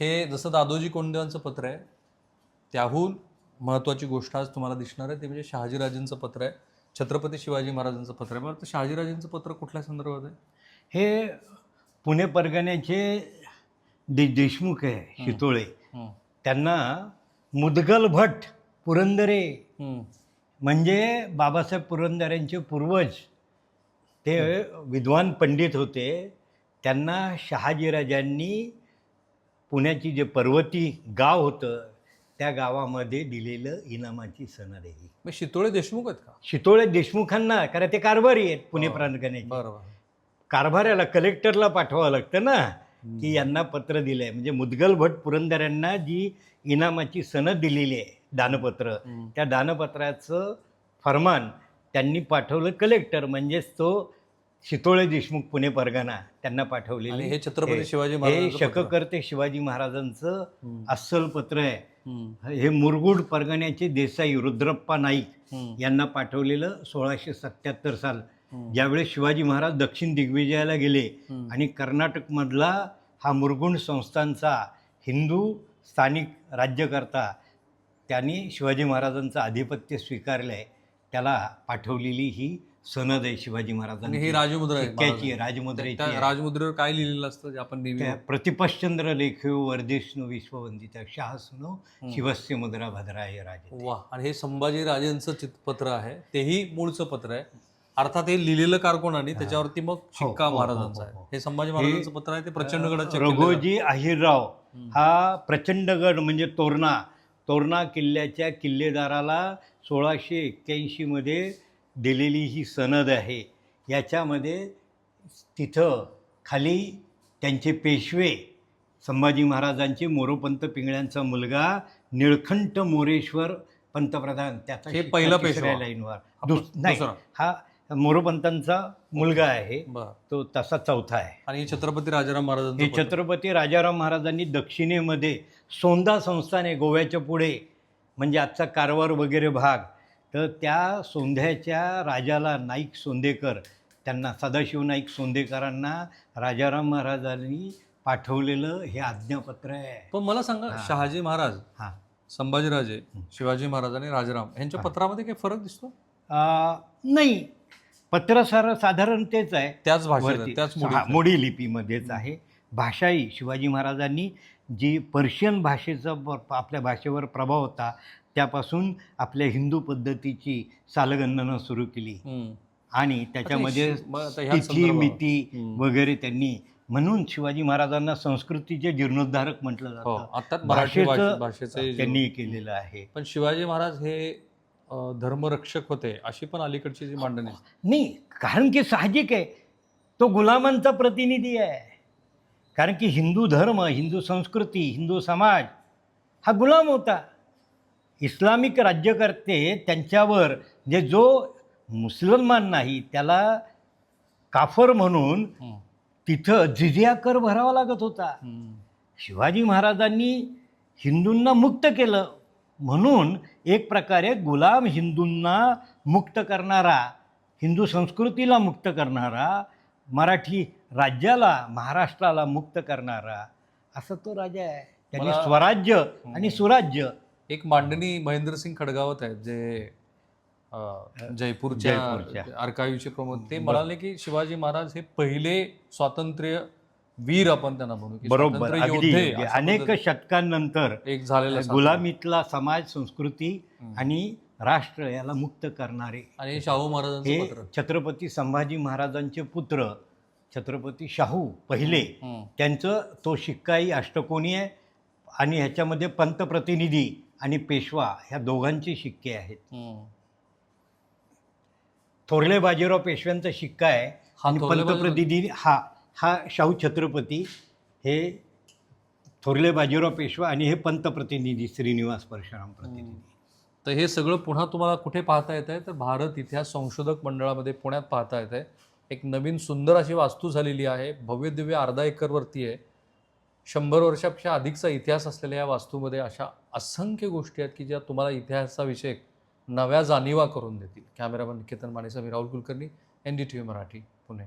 हे जसं दादोजी कोंडदेवांचं पत्र आहे त्याहून महत्त्वाची गोष्ट आज तुम्हाला दिसणार आहे ते म्हणजे शहाजीराजेंचं पत्र आहे छत्रपती शिवाजी महाराजांचं पत्र आहे. मला वाटतं शहाजीराजेंचं पत्र कुठल्या संदर्भात आहे? हे पुणे परगण्याचे दे देशमुख आहे शितोळे. त्यांना मुदगल भट पुरंदरे. म्हणजे बाबासाहेब पुरंदरेंचे पूर्वज ते विद्वान पंडित होते. त्यांना शहाजीराजांनी पुण्याची जे पर्वती गाव होतं त्या गावामध्ये दिलेलं इनामाची ही. मग शितोळे देशमुख आहेत का? शितोळे देशमुखांना कारण ते कारभारी आहेत पुणे प्रांतगण्याचे बरोबर. कारभाऱ्याला कलेक्टरला पाठवावं लागतं ना की यांना पत्र दिलं आहे म्हणजे मुदगल भट पुरंदऱ्यांना जी इनामाची सनद दिलेली आहे दानपत्र. त्या दानपत्राचं फरमान त्यांनी पाठवलं कलेक्टर. म्हणजेच तो शितोळे देशमुख पुणे परगणा त्यांना पाठवलेले हे छत्रपती शिवाजी हे. शककर्ते शिवाजी महाराजांचं. अस्सल पत्र आहे. हे मुरगुड परगण्याचे देसाई रुद्रप्पा नाईक. यांना पाठवलेलं सोळाशे सत्याहत्तर साल. ज्यावेळेस शिवाजी महाराज दक्षिण दिग्विजयाला गेले. आणि कर्नाटकमधला हा मुरगुण संस्थांचा हिंदू स्थानिक राज्यकर्ता त्यांनी शिवाजी महाराजांचं आधिपत्य स्वीकारलं आहे त्याला पाठवलेली ही सनद आहे शिवाजी आणि महाराजांची ही राजमुद्रा आहे. राजमुद्रेची त्या आहे. राजमुद्रेवर काय लिहिलेलं असतं जे आपण नेहमी त्या प्रतिपश्चंद्र लेखिव वर्धेष्णू विश्ववंदित शाहसुनो शिवस्य मुद्रा भद्राय राजे वा आणि हे संभाजी राजेंचं चितपत्र आहे. तेही मूळचं पत्र आहे. अर्थात हे लिहिलेलं कारकोणाने त्याच्यावरती मग शिक्का हो, हो, महाराजांचा हो, आहे. हो. हे संभाजी महाराजांचं पत्र आहे ते प्रचंडगडात रघोजी अहिरराव. हा प्रचंडगड म्हणजे तोरणा. तोरणा किल्ल्याच्या किल्लेदाराला सोळाशे एक्क्याऐंशीमध्ये दिलेली ही सनद आहे याच्यामध्ये तिथं खाली त्यांचे पेशवे संभाजी महाराजांचे मोरोपंत पिंगळ्यांचा मुलगा निळखंठ मोरेश्वर पंतप्रधान त्याचा हे पहिला तिसऱ्या पेशवा. लाईनवर दुस- नाही. हा मोरोपंतांचा मुलगा आहे तो तसा चौथा आहे आणि छत्रपती राजाराम महाराजांचं हे. छत्रपती राजाराम महाराजांनी दक्षिणेमध्ये सोंदा संस्थान आहे गोव्याच्या पुढे म्हणजे आजचा कारवार वगैरे भाग तर त्या सोंध्याच्या राजाला नाईक सोंदेकर त्यांना सदाशिव नाईक सोंदेकरांना राजाराम महाराजांनी पाठवलेलं हे आज्ञापत्र आहे. पण मला सांगा हा. शहाजी महाराज हां. संभाजीराजे शिवाजी महाराज आणि राजाराम यांच्या पत्रामध्ये काही फरक दिसतो? नाही. पत्र सर साधारण तेच आहे. त्याच भाषेत आहे, त्याच हा. मोडी लिपीमध्येच आहे. भाषाही शिवाजी महाराजांनी जी पर्शियन भाषेचा आपल्या भाषेवर प्रभाव होता त्यापासून आपल्या हिंदू पद्धतीची सालगणना सुरू केली. आणि त्याच्यामध्ये आता मग आता ह्या तिथी संदर्भात- मिती. वगैरे त्यांनी म्हणून शिवाजी महाराजांना संस्कृतीचे जीर्णोद्धारक म्हटलं हो जातं भाषेचं त्यांनी केलेलं आहे पण शिवाजी महाराज हे धर्मरक्षक होते अशी पण अलीकडची जी मांडणी. नाही कारण की साहजिक आहे तो गुलामांचा प्रतिनिधी आहे कारण की हिंदू धर्म हिंदू संस्कृती हिंदू समाज हा गुलाम होता इस्लामिक राज्यकर्ते त्यांच्यावर जे जो मुसलमान नाही त्याला काफर म्हणून. तिथं जिजिया कर भरावा लागत होता. शिवाजी महाराजांनी हिंदूंना मुक्त केलं म्हणून एक प्रकारे गुलाम हिंदूंना मुक्त करणारा हिंदू संस्कृतीला मुक्त करणारा मराठी राज्याला महाराष्ट्राला मुक्त करणारा असा तो राजा आहे त्यांनी स्वराज्य आणि सुराज्य एक मांडणी महेंद्रसिंग खडगावत आहेत जे जयपूरच्या. अर्काईव्हचे प्रमुख ते म्हणाले की शिवाजी महाराज हे पहिले स्वातंत्र्य वीर आपण त्यांना म्हणू बरोबर अनेक शतकांनंतर एक झालेला. गुलामीतला समाज संस्कृती. आणि राष्ट्र याला मुक्त करणारे आणि शाहू महाराजांचं पत्र छत्रपती संभाजी महाराजांचे पुत्र छत्रपती शाहू पहिले. त्यांचं तो शिक्काही अष्टकोनी आहे आणि ह्याच्यामध्ये पंतप्रतिनिधी आणि पेशवा ह्या दोघांचे शिक्के आहेत. थोरले बाजीराव पेशव्यांचा शिक्का आहे हा आणि पंतप्रतिनिधी हा हा शाहू छत्रपती हे थोरले बाजीराव पेशवा आणि हे पंतप्रतिनिधी श्रीनिवास परशुराम प्रतिनिधी. तर हे सगळं पुन्हा तुम्हाला कुठे पाहता येत आहे? तर भारत इतिहास संशोधक मंडळामध्ये पुण्यात पाहता येत आहे. एक नवीन सुंदर अशी वास्तू झालेली आहे. भव्य दिव्य अर्धा एकरवरती आहे. शंभर वर्षापेक्षा अधिकचा इतिहास असलेल्या या वास्तूमध्ये अशा असंख्य गोष्टी आहेत की ज्या तुम्हाला इतिहासाविषयक नव्या जाणीवा करून देतील. कॅमेरामन निकेतन मानेसह मी Rahul Kulkarni N D T V Marathi Pune.